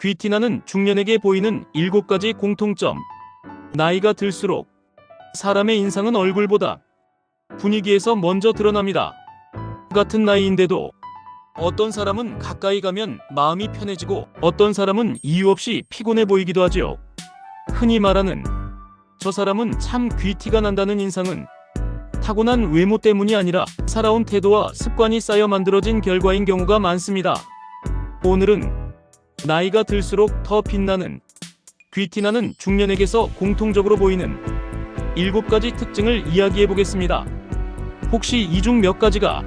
귀티나는 중년에게 보이는 일곱 가지 공통점. 나이가 들수록 사람의 인상은 얼굴보다 분위기에서 먼저 드러납니다. 같은 나이인데도 어떤 사람은 가까이 가면 마음이 편해지고 어떤 사람은 이유 없이 피곤해 보이기도 하지요. 흔히 말하는 저 사람은 참 귀티가 난다는 인상은 타고난 외모 때문이 아니라 살아온 태도와 습관이 쌓여 만들어진 결과인 경우가 많습니다. 오늘은 나이가 들수록 더 빛나는 귀티나는 중년에게서 공통적으로 보이는 일곱 가지 특징을 이야기해 보겠습니다. 혹시 이 중 몇 가지가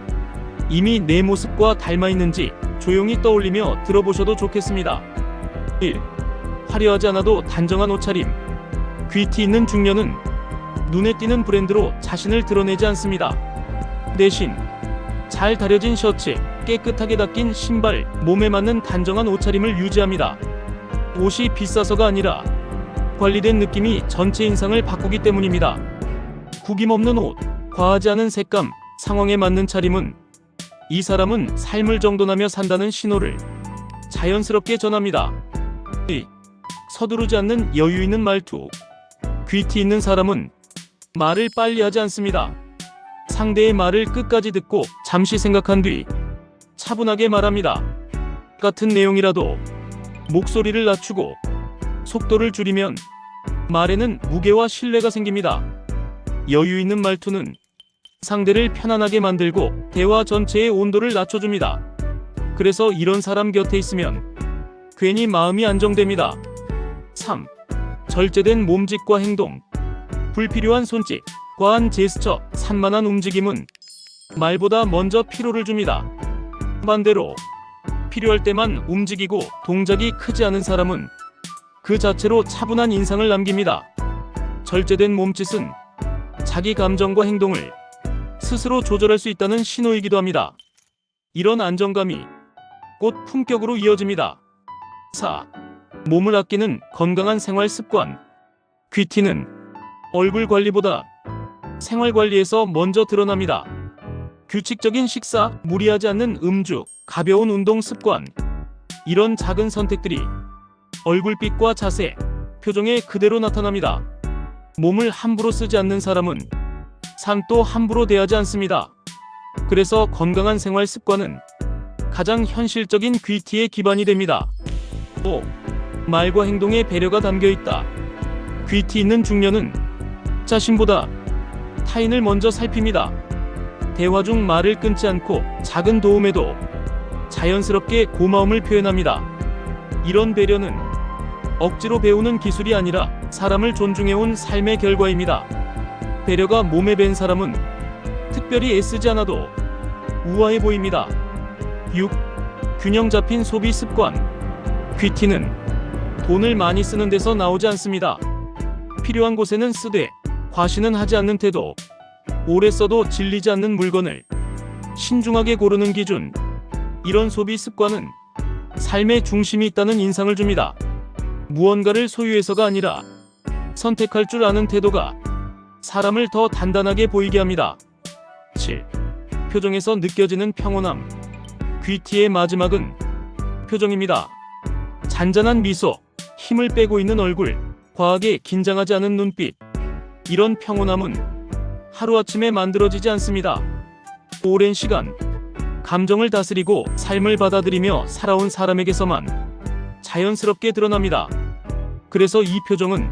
이미 내 모습과 닮아 있는지 조용히 떠올리며 들어보셔도 좋겠습니다. 1. 화려하지 않아도 단정한 옷차림. 귀티 있는 중년은 눈에 띄는 브랜드로 자신을 드러내지 않습니다. 대신 잘 다려진 셔츠, 깨끗하게 닦인 신발, 몸에 맞는 단정한 옷차림을 유지합니다. 옷이 비싸서가 아니라 관리된 느낌이 전체 인상을 바꾸기 때문입니다. 구김없는 옷, 과하지 않은 색감, 상황에 맞는 차림은 이 사람은 삶을 정돈하며 산다는 신호를 자연스럽게 전합니다. 2. 서두르지 않는 여유 있는 말투. 귀티 있는 사람은 말을 빨리 하지 않습니다. 상대의 말을 끝까지 듣고 잠시 생각한 뒤 차분하게 말합니다. 같은 내용이라도 목소리를 낮추고 속도를 줄이면 말에는 무게와 신뢰가 생깁니다. 여유 있는 말투는 상대를 편안하게 만들고 대화 전체의 온도를 낮춰줍니다. 그래서 이런 사람 곁에 있으면 괜히 마음이 안정됩니다. 3. 절제된 몸짓과 행동. 불필요한 손짓, 과한 제스처, 산만한 움직임은 말보다 먼저 피로를 줍니다. 반대로 필요할 때만 움직이고 동작이 크지 않은 사람은 그 자체로 차분한 인상을 남깁니다. 절제된 몸짓은 자기 감정과 행동을 스스로 조절할 수 있다는 신호이기도 합니다. 이런 안정감이 곧 품격으로 이어집니다. 4. 몸을 아끼는 건강한 생활 습관. 귀티는 얼굴 관리보다 생활 관리에서 먼저 드러납니다. 규칙적인 식사, 무리하지 않는 음주, 가벼운 운동 습관. 이런 작은 선택들이 얼굴빛과 자세, 표정에 그대로 나타납니다. 몸을 함부로 쓰지 않는 사람은 삶도 함부로 대하지 않습니다. 그래서 건강한 생활 습관은 가장 현실적인 귀티의 기반이 됩니다. 5. 말과 행동에 배려가 담겨 있다. 귀티 있는 중년은 자신보다 타인을 먼저 살핍니다. 대화 중 말을 끊지 않고 작은 도움에도 자연스럽게 고마움을 표현합니다. 이런 배려는 억지로 배우는 기술이 아니라 사람을 존중해온 삶의 결과입니다. 배려가 몸에 밴 사람은 특별히 애쓰지 않아도 우아해 보입니다. 6. 균형 잡힌 소비 습관. 귀티는 돈을 많이 쓰는 데서 나오지 않습니다. 필요한 곳에는 쓰되 과시는 하지 않는 태도. 오래 써도 질리지 않는 물건을 신중하게 고르는 기준. 이런 소비 습관은 삶의 중심이 있다는 인상을 줍니다. 무언가를 소유해서가 아니라 선택할 줄 아는 태도가 사람을 더 단단하게 보이게 합니다. 7. 표정에서 느껴지는 평온함. 귀티의 마지막은 표정입니다. 잔잔한 미소, 힘을 빼고 있는 얼굴, 과하게 긴장하지 않은 눈빛. 이런 평온함은 하루아침에 만들어지지 않습니다. 오랜 시간, 감정을 다스리고 삶을 받아들이며 살아온 사람에게서만 자연스럽게 드러납니다. 그래서 이 표정은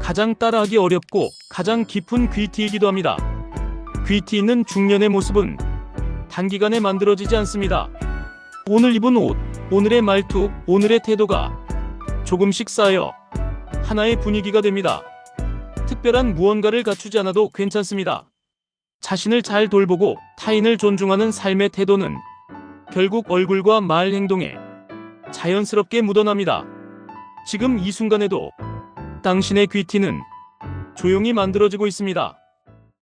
가장 따라하기 어렵고 가장 깊은 귀티이기도 합니다. 귀티 있는 중년의 모습은 단기간에 만들어지지 않습니다. 오늘 입은 옷, 오늘의 말투, 오늘의 태도가 조금씩 쌓여 하나의 분위기가 됩니다. 특별한 무언가를 갖추지 않아도 괜찮습니다. 자신을 잘 돌보고 타인을 존중하는 삶의 태도는 결국 얼굴과 말 행동에 자연스럽게 묻어납니다. 지금 이 순간에도 당신의 귀티는 조용히 만들어지고 있습니다.